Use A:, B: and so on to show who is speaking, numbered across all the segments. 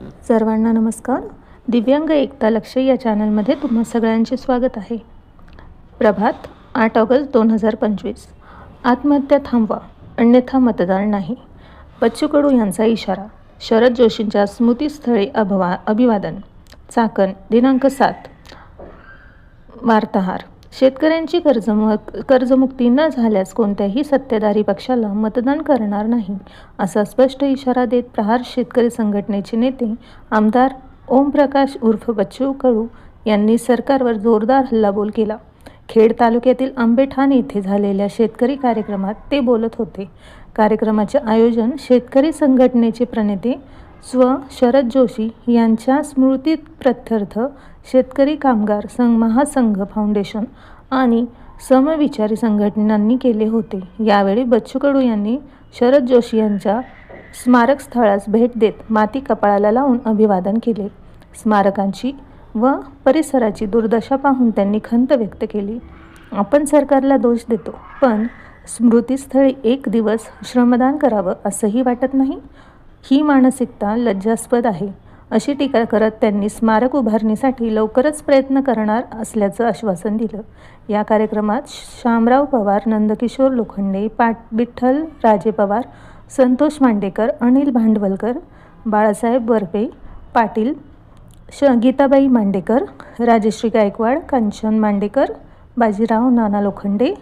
A: सर्वांना नमस्कार. दिव्यांग एकता लक्ष या चॅनलमध्ये तुम्हा सगळ्यांचे स्वागत आहे. प्रभात आठ ऑगस्ट दोन हजार पंचवीस. आत्महत्या थांबवा अन्यथा मतदान नाही. बच्चू कडू यांचा इशारा शरद जोशींच्या स्मृतीस्थळी अभवा अभिवादन. चाकण दिनांक सात. वार्ताहार. शेतकऱ्यांची कर्जमु कर्जमुक्ती न झाल्यास कोणत्याही सत्तेदारी पक्षाला मतदान करणार नाही असा स्पष्ट इशारा देत प्रहार शेतकरी संघटनेचे नेते आमदार ओमप्रकाश उर्फ बच्चू कडू यांनी सरकारवर जोरदार हल्लाबोल केला. खेड तालुक्यातील आंबेठाण येथे झालेल्या शेतकरी कार्यक्रमात ते बोलत होते. कार्यक्रमाचे आयोजन शेतकरी संघटनेचे प्रणेते स्व शरद जोशी यांच्या स्मृतीप्रत्यर्थ शेतकरी कामगार संघ महासंघ फाउंडेशन आणि समविचारी संघटनांनी केले होते. यावेळी बच्चू कडू यांनी शरद जोशी यांच्या स्मारक स्थळास भेट देत माती कपाळाला लावून अभिवादन केले. स्मारकांची व परिसराची दुर्दशा पाहून त्यांनी खंत व्यक्त केली. आपण सरकारला दोष देतो पण स्मृतीस्थळी एक दिवस श्रमदान करावं असंही वाटत नाही. ही मानसिकता लज्जास्पद आहे अशी टीका करत त्यांनी स्मारक उभारणीसाठी लवकरच प्रयत्न करणार असल्याचं आश्वासन दिलं. या कार्यक्रमात शामराव पवार नंदकिशोर लोखंडे पाट विठ्ठल राजे पवार संतोष मांडेकर अनिल भांडवलकर बाळासाहेब बर्फे पाटील श गीताबाई मांडेकर राजश्री गायकवाड कांचन मांडेकर बाजीराव नाना लोखंडे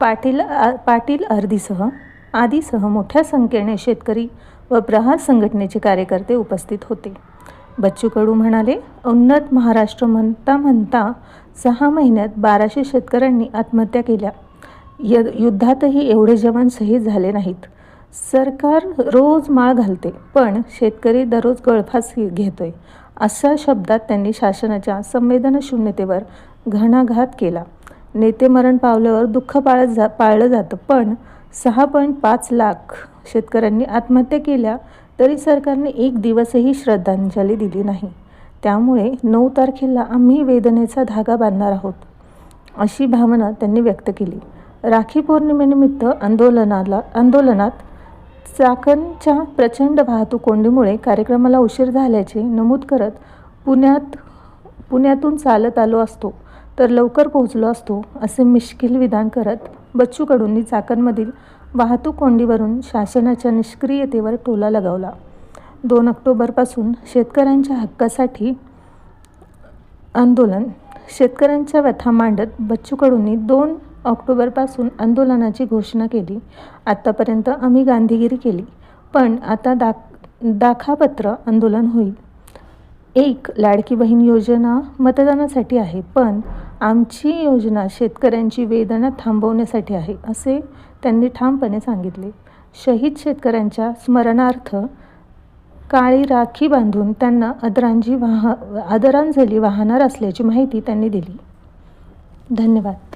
A: पाटील पाटील अर्दीसह आदीसह मोठ्या संख्येने शेतकरी व प्रहार संघटनेचे कार्यकर्ते उपस्थित होते. बच्चू कडू म्हणाले उन्नत महाराष्ट्र म्हणता म्हणता सहा महिन्यात बाराशे शेतकऱ्यांनी आत्महत्या केल्या. य युद्धातही एवढे जवान शहीद झाले नाहीत. सरकार रोज माळ घालते पण शेतकरी दररोज गळफास घेतोय अशा शब्दात त्यांनी शासनाच्या संवेदनशून्यतेवर घणाघात केला. नेते मरण पावल्यावर दुःख पाळत जा पाळलं जातं पण सहा पॉईंट पाच लाख शेतकऱ्यांनी आत्महत्या केल्या तरी सरकारने एक दिवसही श्रद्धांजली दिली नाही. त्यामुळे नऊ तारखेला आम्ही वेदनेचा धागा बांधणार आहोत अशी भावना त्यांनी व्यक्त केली. राखी पौर्णिमेनिमित्त आंदोलनाला आंदोलनात चाकणच्या प्रचंड वाहतूक कोंडीमुळे कार्यक्रमाला उशीर झाल्याचे नमूद करत पुण्यात पुण्यातून चालत आलो असतो तर लवकर पोहोचलो असतो असे मिश्किल विधान करत बच्चू कडूंनी चाकणमधील वाहतूक कोंडीवरून शासनाच्या निष्क्रियतेवर टोला लगावला. दोन ऑक्टोबरपासून शेतकऱ्यांच्या हक्कासाठी आंदोलन. शेतकऱ्यांच्या व्यथा मांडत बच्चू कडूंनी दोन ऑक्टोबरपासून आंदोलनाची घोषणा केली. आत्तापर्यंत आम्ही गांधीगिरी केली. पण आता दाख दाखापत्र आंदोलन होईल. एक लाडकी बहीण योजना मतदानासाठी आहे पण आमची योजना शेतकऱ्यांची वेदना थांबवण्यासाठी आहे असे त्यांनी ठामपणे सांगितले. शहीद शेतकऱ्यांच्या स्मरणार्थ काळी राखी बांधून त्यांना आदरांजी वाह आदरांजली वाहणार असल्याची माहिती त्यांनी दिली. धन्यवाद.